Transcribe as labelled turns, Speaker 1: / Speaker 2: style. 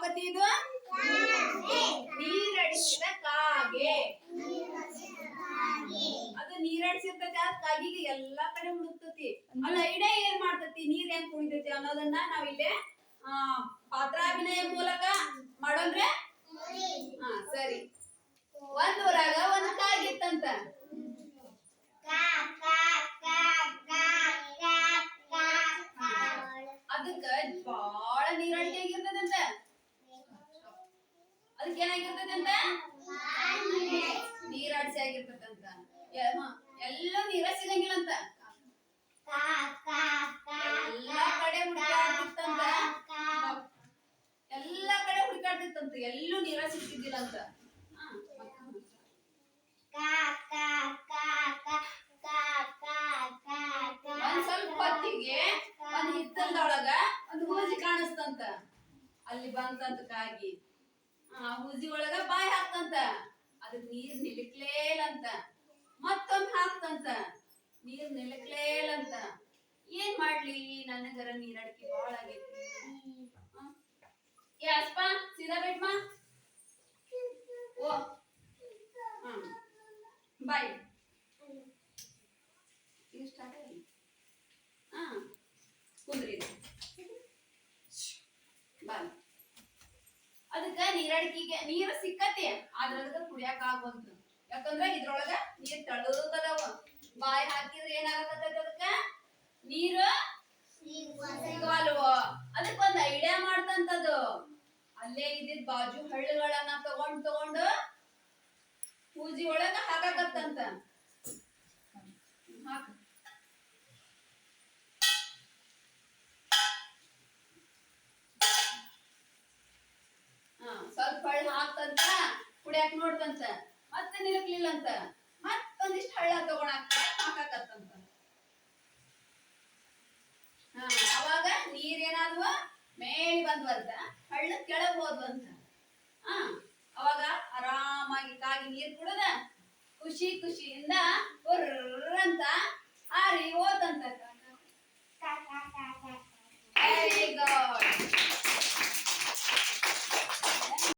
Speaker 1: ಕತಿ ಇದು? ನೀರಡಿಸಿದ ಕಾಗೆ ಅದು ನೀರಡಿಸಿರ್ತೈತಿ ಆ ಕಾಗಿಗೆ ಎಲ್ಲಾ ಕಡೆ ಹುಡುಕ್ತತಿ. ಅಲ್ಲ ಐಡಿಯಾ ಏನ್ ಮಾಡ್ತತಿ? ನೀರ್ ಹೆಂಗ್ ಕುಡಿತೈತಿ ಅನ್ನೋದನ್ನ ನಾವಿಲ್ಲಿ ಆ, ಪಾತ್ರಾಭಿನಯ ಮೂಲಕ ಮಾಡೋಣ್ರೆ? ಹಾ, ಸರಿ. ಒಂದ್ ಊರಾಗ ಒಂದ್ ಕಾಗಿತ್ತಂತ ಅದಕ್ಕ ಬಾಳ ಆಗಿರ್ತದಂತ ಅದಕ್ಕೆ ಏನಾಗಿರ್ತದೆ ಅಂತ? ನೀರಾಡ್ಸಿ ಆಗಿರ್ತದೆ ಅಂತ ಎಲ್ಲ ನೀರ ಸಿಗಂಗಿಲ್ಲ ಅಂತ ಎಲ್ಲಾ ಕಡೆ ಹುಡುಕಾಡ್ತಿತ್ತಂತ. ಎಲ್ಲಾ ಕಡೆ ಹುಡುಕಾಡ್ತಿತ್ತಂತ. ಎಲ್ಲೂ ನೀರ ಸಿಗ್ತಿದ್ದಿಲ್ಲ ಅಂತ? ಒಂದ್ ಸ್ವಲ್ಪ ಹೊತ್ತಿಗೆ ಒಂದ್ ಹಿತ್ತಲ್ದೊಳಗ ಒಂದ್ ಹೂಜಿ ಕಾಣಿಸ್ತಂತ. ಅಲ್ಲಿ ಬಂತಂತ ಕಾಗಿ. ಆ ಒಳಗ ಬಾಯಿ ಹಾಕ್ತಂತ. ಅದಕ್ ನೀರ್ ನಿಲಕ್ಲೇಲಂತ. ಮತ್ತೊಮ್ಮೆ ಹಾಕ್ತಂತ. ನೀರ್ ನಿಲಕ್ಲೇಲಂತ. ಏನ್ ಮಾಡ್ಲಿ? ನನಗರ ನೀರಡಿಕೆ ಬಾಳ ಆಗೈತಿ. ಅಸ್ಪ, ಸೀದಾ ಬಿಟ್ಮ ಓ. ಬಾಯ್. ಇಷ್ಟ ಕುಂದ್ರಿ ಬಾಯ್ ಅದಕ್ಕ ನೀರಡಿಕೆಗೆ ನೀರು ಸಿಕ್ಕತಿ ಆದ್ರ ಕುಡಿಯಾಕ ಆಗ್ಬಂತು ಯಾಕಂದ್ರ ಇದ್ರೊಳಗ ನೀರ್ ತಳುಗದವ. ಬಾಯಿ ಹಾಕಿದ್ರೆ ಏನಾಗತ್ತೈತಿ ಅದಕ್ಕ? ನೀರು ಅದಕ್ಕ ಒಂದ್ ಐಡಿಯಾ ಮಾಡ್ತಂತದು. ಅಲ್ಲೇ ಇದ್ದಿದ್ ಬಾಜು ಹಳ್ಳಿಗಳನ್ನ ತಗೊಂಡ್ ತಗೊಂಡು ಪೂಜಿ ಒಳಗ ಹಾಕಾಕತ್ತಂತ. ಹಾಕ ಹಾ ಸ್ವಲ್ಪ ಹಳ್ಳ ಹಾಕ್ತಂತ ಕುಡಿಯಾಕ ನೋಡ್ದಂತ? ಮತ್ತೆ ಮತ್ತ ಮತ್ತೊಂದಿಷ್ಟು ಹಳ್ಳ ತಗೊಳಕ ಹಾಕಾಕತ್ತಂತ. ಹಾ, ಅವಾಗ ನೀರೇನಾದ್ವ? ಮೇಲ್ ಬಂದ್ವಂತ. ಹಳ್ಳ ಕೆಳಗ್ ಹೋದ್ವಂತ. ಹಾ, ಅವಾಗ ಆರಾಮಾಗಿ ಕಾಗಿ ನೀರ್ ಕುಡದ. ಖುಷಿ ಖುಷಿಯಿಂದ ಉರ್ರ್